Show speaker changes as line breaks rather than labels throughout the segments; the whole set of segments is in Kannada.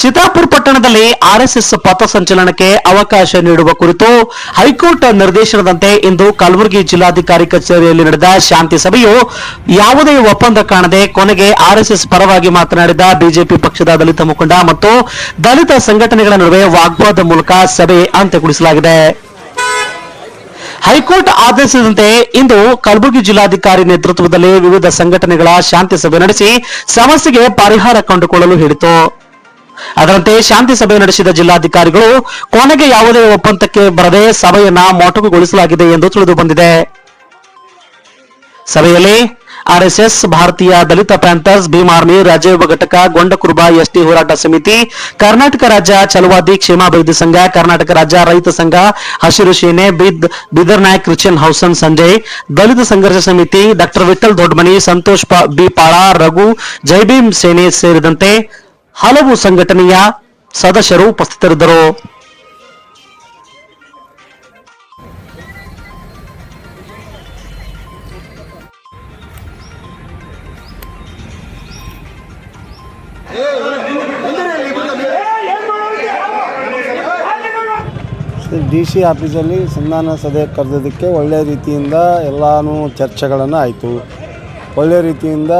ಚಿತ್ತಾಪುರ ಪಟ್ಟಣದಲ್ಲಿ ಆರ್ಎಸ್ಎಸ್ ಪಥಸಂಚಲನಕ್ಕೆ ಅವಕಾಶ ನೀಡುವ ಕುರಿತು ಹೈಕೋರ್ಟ್ ನಿರ್ದೇಶನದಂತೆ ಇಂದು ಕಲಬುರಗಿ ಜಿಲ್ಲಾಧಿಕಾರಿ ಕಚೇರಿಯಲ್ಲಿ ನಡೆದ ಶಾಂತಿ ಸಭೆಯು ಯಾವುದೇ ಒಪ್ಪಂದ ಕಾಣದೆ ಕೊನೆಗೆ ಆರ್ಎಸ್ಎಸ್ ಪರವಾಗಿ ಮಾತನಾಡಿದ ಬಿಜೆಪಿ ಪಕ್ಷದ ದಲಿತ ಮುಖಂಡ ಮತ್ತು ದಲಿತ ಸಂಘಟನೆಗಳ ನಡುವೆ ವಾಗ್ವಾದ ಮೂಲಕ ಸಭೆ ಅಂತ್ಯಗೊಳಿಸಲಾಗಿದೆ. ಹೈಕೋರ್ಟ್ ಆದೇಶದಂತೆ ಇಂದು ಕಲಬುರಗಿ ಜಿಲ್ಲಾಧಿಕಾರಿ ನೇತೃತ್ವದಲ್ಲಿ ವಿವಿಧ ಸಂಘಟನೆಗಳ ಶಾಂತಿ ಸಭೆ ನಡೆಸಿ ಸಮಸ್ಯೆಗೆ ಪರಿಹಾರ ಕಂಡುಕೊಳ್ಳಲು ಹೇಳಿತು. ಅದರಂತೆ ಶಾಂತಿ ಸಭೆ ನಡೆಸಿದ ಜಿಲ್ಲಾಧಿಕಾರಿಗಳು, ಕೊನೆಗೆ ಯಾವುದೇ ಒಪ್ಪಂದಕ್ಕೆ ಬರದೆ ಸಭೆಯನ್ನ ಮೊಟಕುಗೊಳಿಸಲಾಗಿದೆ ಎಂದು ತಿಳಿದು ಬಂದಿದೆ. ಸಭೆಯಲ್ಲಿ ಆರ್ಎಸ್ಎಸ್, ಭಾರತೀಯ ದಲಿತ ಪ್ಯಾಂಥರ್ಸ್, ಭೀಮ್ ಆರ್ಮಿ, ರಾಜ್ಯ ವಿಭಾಗ ಘಟಕ, ಗೊಂಡಕುರುಬ, ಎಸ್ಟಿ ಹೋರಾಟ ಸಮಿತಿ, ಕರ್ನಾಟಕ ರಾಜ್ಯ ಚಲುವಾದಿ ಕ್ಷೇಮಾಭಿವೃದ್ಧಿ ಸಂಘ, ಕರ್ನಾಟಕ ರಾಜ್ಯ ರೈತ ಸಂಘ, ಹಸಿರು ಸೇನೆ, ಬಿದ್, ಬಿದರ್ ನಾಯಕ್, ಕ್ರಿಶ್ಚಿಯನ್ ಹೌಸನ್ ಸಂಜಯ್, ದಲಿತ ಸಂಘರ್ಷ ಸಮಿತಿ, ಡಾಕ್ಟರ್ ವಿಠಲ್ ದೊಡ್ಡಮನಿ ಸಂತೋಷ್ ಬಿ ಪಾಳ, ರಘು, ಜೈಭೀಮ್ ಸೇನೆ ಸೇರಿದಂತೆ ಹಲವು ಸಂಘಟನೆಯ ಸದಸ್ಯರು ಉಪಸ್ಥಿತರಿದ್ದರು.
ಡಿ ಸಿ ಆಫೀಸಲ್ಲಿ ಸಂಧಾನ ಸಭೆ ಕರೆದಿದ್ದಕ್ಕೆ ಒಳ್ಳೆಯ ರೀತಿಯಿಂದ ಎಲ್ಲನೂ ಚರ್ಚೆಗಳನ್ನು ಆಯಿತು. ಒಳ್ಳೆಯ ರೀತಿಯಿಂದ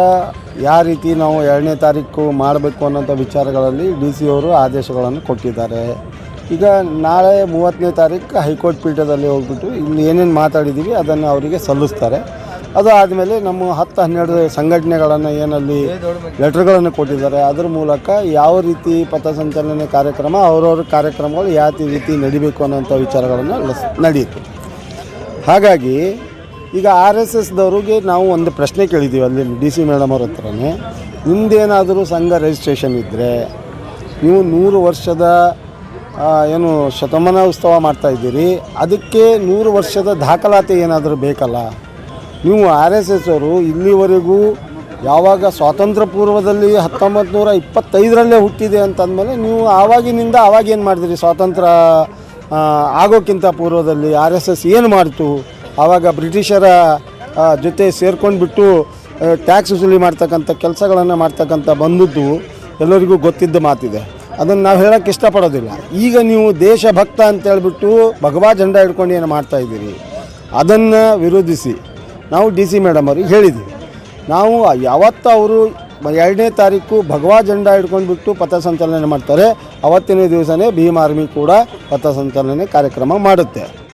ಯಾವ ರೀತಿ ನಾವು ಎರಡನೇ ತಾರೀಕು ಮಾಡಬೇಕು ಅನ್ನೋಂಥ ವಿಚಾರಗಳಲ್ಲಿ ಡಿ ಸಿ ಅವರು ಆದೇಶಗಳನ್ನು ಕೊಟ್ಟಿದ್ದಾರೆ. ಈಗ ನಾಳೆ ಮೂವತ್ತನೇ ತಾರೀಕು ಹೈಕೋರ್ಟ್ ಪೀಠದಲ್ಲಿ ಹೋಗ್ಬಿಟ್ಟು ಇಲ್ಲಿ ಏನೇನು ಮಾತಾಡಿದ್ದೀವಿ ಅದನ್ನು ಅವರಿಗೆ ಸಲ್ಲಿಸ್ತಾರೆ. ಅದು ಆದಮೇಲೆ ನಮ್ಮ ಹತ್ತು ಹನ್ನೆರಡು ಸಂಘಟನೆಗಳನ್ನು ಏನಲ್ಲಿ ಲೆಟ್ರ್ಗಳನ್ನು ಕೊಟ್ಟಿದ್ದಾರೆ. ಅದರ ಮೂಲಕ ಯಾವ ರೀತಿ ಪಥಸಂಚಲನೆ ಕಾರ್ಯಕ್ರಮ, ಅವರವ್ರ ಕಾರ್ಯಕ್ರಮಗಳು ಯಾವ ರೀತಿ ನಡಿಬೇಕು ಅನ್ನೋಂಥ ವಿಚಾರಗಳನ್ನು ನಡೆಯಿತು. ಹಾಗಾಗಿ ಈಗ ಆರ್ ಎಸ್ ಎಸ್ದವ್ರಿಗೆ ನಾವು ಒಂದು ಪ್ರಶ್ನೆ ಕೇಳಿದ್ದೀವಿ ಅಲ್ಲಿ ಡಿ ಸಿ ಮೇಡಮ್ ಅವ್ರ ಹತ್ರನೇ. ನಿಮ್ಮದೇನಾದರೂ ಸಂಘ ರಿಜಿಸ್ಟ್ರೇಷನ್ ಇದ್ದರೆ ನೀವು ನೂರು ವರ್ಷದ ಏನು ಶತಮಾನ ಉತ್ಸವ ಮಾಡ್ತಾ ಇದ್ದೀರಿ, ಅದಕ್ಕೆ ನೂರು ವರ್ಷದ ದಾಖಲಾತಿ ಏನಾದರೂ ಬೇಕಲ್ಲ? ನೀವು ಆರ್ ಎಸ್ ಎಸ್ ಅವರು ಇಲ್ಲಿವರೆಗೂ ಯಾವಾಗ ಸ್ವಾತಂತ್ರ್ಯ ಪೂರ್ವದಲ್ಲಿ ಹತ್ತೊಂಬತ್ತು ನೂರ ಇಪ್ಪತ್ತೈದರಲ್ಲೇ ಹುಟ್ಟಿದೆ ಅಂತಂದಮೇಲೆ ನೀವು ಆವಾಗಿನಿಂದ ಆವಾಗೇನು ಮಾಡಿದಿರಿ? ಸ್ವಾತಂತ್ರ್ಯ ಆಗೋಕ್ಕಿಂತ ಪೂರ್ವದಲ್ಲಿ ಆರ್ ಎಸ್ ಎಸ್ ಏನು ಮಾಡ್ತು? ಆವಾಗ ಬ್ರಿಟಿಷರ ಜೊತೆ ಸೇರ್ಕೊಂಡ್ಬಿಟ್ಟು ಟ್ಯಾಕ್ಸ್ ವಸೂಲಿ ಮಾಡ್ತಕ್ಕಂಥ ಕೆಲಸಗಳನ್ನು ಮಾಡ್ತಕ್ಕಂಥ ಬಂದದ್ದು ಎಲ್ಲರಿಗೂ ಗೊತ್ತಿದ್ದ ಮಾತಿದೆ. ಅದನ್ನು ನಾವು ಹೇಳೋಕ್ಕೆ ಇಷ್ಟಪಡೋದಿಲ್ಲ. ಈಗ ನೀವು ದೇಶಭಕ್ತ ಅಂತ ಹೇಳ್ಬಿಟ್ಟು ಭಗವಾ ಜಂಡ ಹಿಡ್ಕೊಂಡು ಏನು ಮಾಡ್ತಾ ಇದ್ದೀರಿ? ಅದನ್ನು ವಿರೋಧಿಸಿ. ನಾವು ಡಿ ಸಿ ಮೇಡಮ್ ಅವ್ರಿಗೆ ಹೇಳಿದ್ದೀವಿ ನಾವು ಯಾವತ್ತು ಅವರು ಎರಡನೇ ತಾರೀಕು ಭಗವಾ ಜಂಡ ಹಿಡ್ಕೊಂಡ್ಬಿಟ್ಟು ಪಥಸಂಚಲನೆ ಮಾಡ್ತಾರೆ, ಅವತ್ತಿನ ದಿವಸನೇ ಭೀಮ್ ಆರ್ಮಿ ಕೂಡ ಪಥಸಂಚಲನೆ ಕಾರ್ಯಕ್ರಮ ಮಾಡುತ್ತೆ.